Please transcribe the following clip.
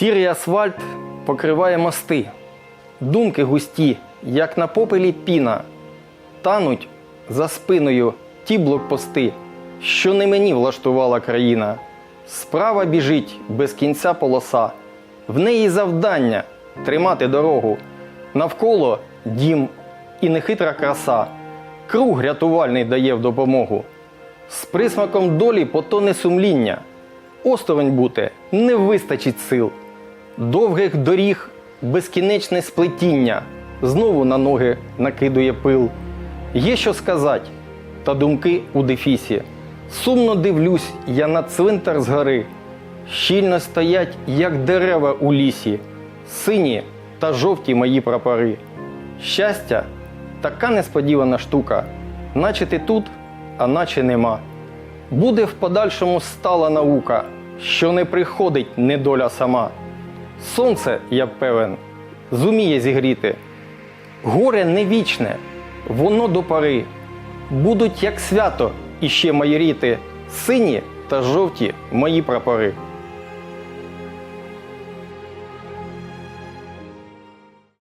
Сірий асфальт покриває мости, думки густі, як на попелі піна, тануть за спиною ті блокпости, що не мені влаштувала країна. Справа біжить без кінця полоса, в неї завдання тримати дорогу. Навколо дім і нехитра краса, круг рятувальний дає в допомогу. З присмаком долі потоне сумління. Осторонь бути не вистачить сил. Довгих доріг безкінечне сплетіння. Знову на ноги накидує пил. Є що сказать, та думки у дефісі. Сумно дивлюсь я на цвинтар згори. Щільно стоять, як дерева у лісі, сині та жовті мої прапори. Щастя така несподівана штука, наче ти тут, а наче нема. Буде в подальшому стала наука, що не приходить недоля сама. Сонце, я певен, зуміє зігріти. Горе не вічне, воно до пари. Будуть як свято іще майоріти, сині та жовті мої прапори.